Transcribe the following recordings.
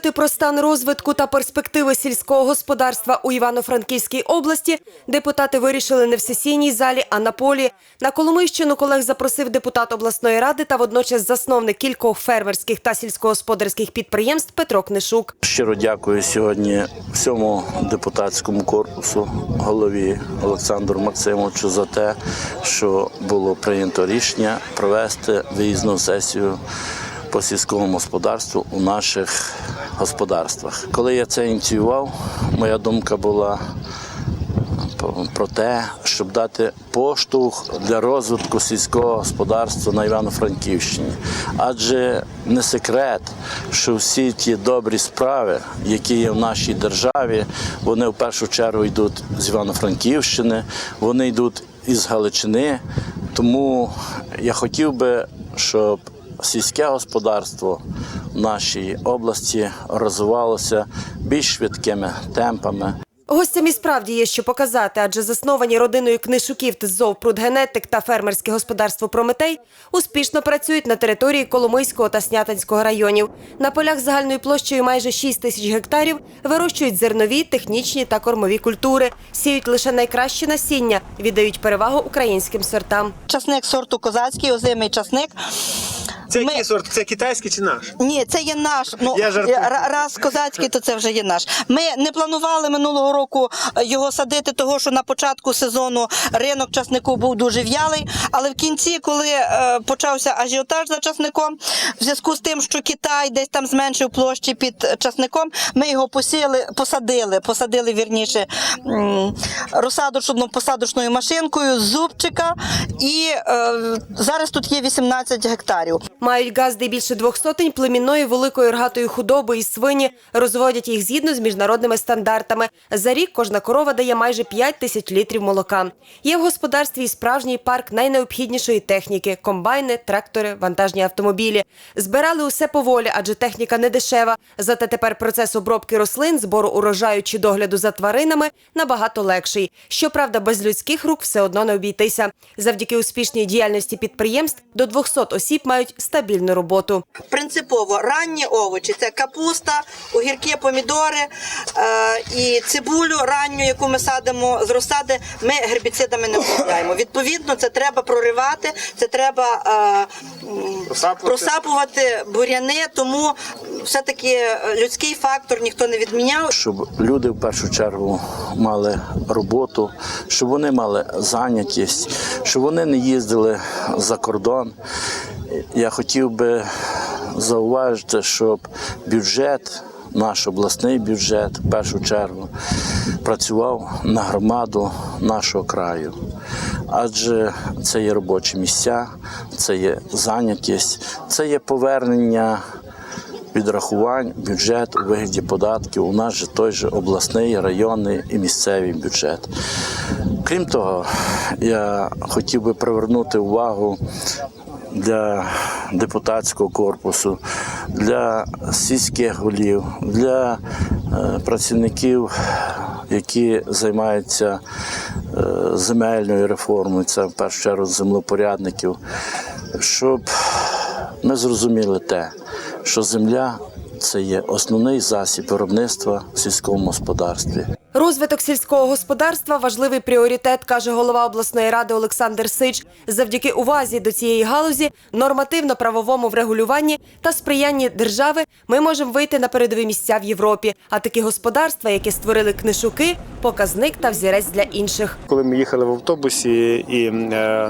Поговорити про стан розвитку та перспективи сільського господарства у Івано-Франківській області депутати вирішили не в сесійній залі, а на полі. На Коломийщину колег запросив депутат обласної ради та водночас засновник кількох фермерських та сільськогосподарських підприємств Петро Книшук. Щиро дякую сьогодні всьому депутатському корпусу, голові Олександру Максимовичу за те, що було прийнято рішення провести виїзну сесію по сільському господарству у наших господарствах. Коли я це ініціював, моя думка була про те, щоб дати поштовх для розвитку сільського господарства на Івано-Франківщині. Адже не секрет, що всі ті добрі справи, які є в нашій державі, вони в першу чергу йдуть з Івано-Франківщини, вони йдуть із Галичини. Тому я хотів би, щоб сільське господарство в нашій області розвивалося більш швидкими темпами. Гостям і справді є що показати, адже засновані родиною книжуків ТЗОВ «Прудгенетик» та фермерське господарство Прометей успішно працюють на території Коломийського та Снятинського районів. На полях загальною площею майже 6 тисяч гектарів вирощують зернові, технічні та кормові культури, сіють лише найкраще насіння, віддають перевагу українським сортам. Часник сорту козацький, озимий часник. Це який сорт? Це китайський чи наш? Ні, це є наш. Ну Я жартую. ра- раз козацький, то це вже є наш. Ми не планували минулого року е, його садити, того що на початку сезону ринок часнику був дуже в'ялий. Але в кінці, коли е, почався ажіотаж за часником, в зв'язку з тим, що Китай десь там зменшив площі під часником, ми його посіяли, посадили, посадили вірніше м, розсадочно-посадочною машинкою з зубчика. І е, зараз тут є 18 гектарів. Мають газди більше двох сотень племінної великої рогатої худоби і свині. Розводять їх згідно з міжнародними стандартами. За рік кожна корова дає майже 5 тисяч літрів молока. Є в господарстві і справжній парк найнеобхіднішої техніки – комбайни, трактори, вантажні автомобілі. Збирали усе поволі, адже техніка не дешева. Зате тепер процес обробки рослин, збору урожаю чи догляду за тваринами набагато легший. Щоправда, без людських рук все одно не обійтися. Завдяки успішній діяльності підприємств до 200 осіб мають стабільну роботу. Принципово ранні овочі це капуста, огірки, помідори е, і цибулю ранню, яку ми садимо з розсади, ми гербіцидами не обробляємо. Відповідно, це треба проривати, це треба е, Просапувати. просапувати буряни, тому все-таки е, людський фактор ніхто не відміняв. щоб люди в першу чергу мали роботу, щоб вони мали зайнятість, щоб вони не їздили за кордон. Я хотів би зауважити, щоб бюджет, наш обласний бюджет, в першу чергу, працював на громаду нашого краю. Адже це є робочі місця, це є зайнятість, це є повернення відрахувань бюджет у вигляді податків. У нас же той же обласний, районний і місцевий бюджет. Крім того, я хотів би привернути увагу для депутатського корпусу, для сільських голів, для е, працівників, які займаються е, земельною реформою, це в першу чергу землепорядників, щоб ми зрозуміли те, що земля це є основний засіб виробництва в сільському господарстві. Розвиток сільського господарства важливий пріоритет, каже голова обласної ради Олександр Сич. Завдяки увазі до цієї галузі, нормативно-правовому врегулюванні та сприянні держави ми можемо вийти на передові місця в Європі. А такі господарства, які створили книжуки, показник та взірець для інших. Коли ми їхали в автобусі, і е,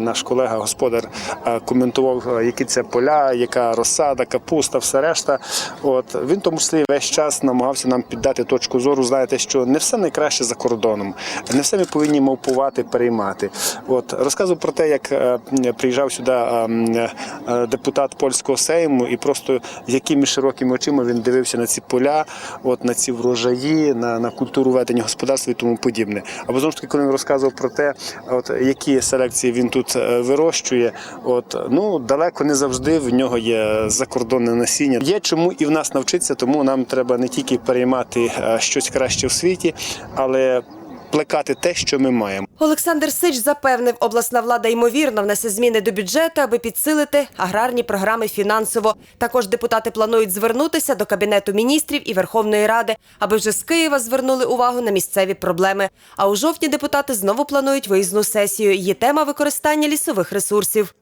наш колега господар е, коментував, е, які це поля, яка розсада, капуста, все решта. От він тому числі весь час намагався нам піддати точку зору. Знаєте, що не все найкраще за кордоном, не все ми повинні мовпувати, переймати. От розказував про те, як е, приїжджав сюди е, е, депутат польського сейму, і просто якими широкими очима він дивився на ці поля, от на ці врожаї, на, на культуру ведення господарства і тому подібне. Або знову ж таки, коли він розказував про те, от які селекції він тут вирощує, от ну далеко не завжди в нього є закордонне насіння. Є чому і в нас навчитися, тому нам треба не тільки переймати щось краще в світі, але плекати те, що ми маємо. Олександр Сич запевнив, обласна влада ймовірно внесе зміни до бюджету, аби підсилити аграрні програми фінансово. Також депутати планують звернутися до кабінету міністрів і Верховної Ради, аби вже з Києва звернули увагу на місцеві проблеми. А у жовтні депутати знову планують виїзну сесію. Її тема використання лісових ресурсів.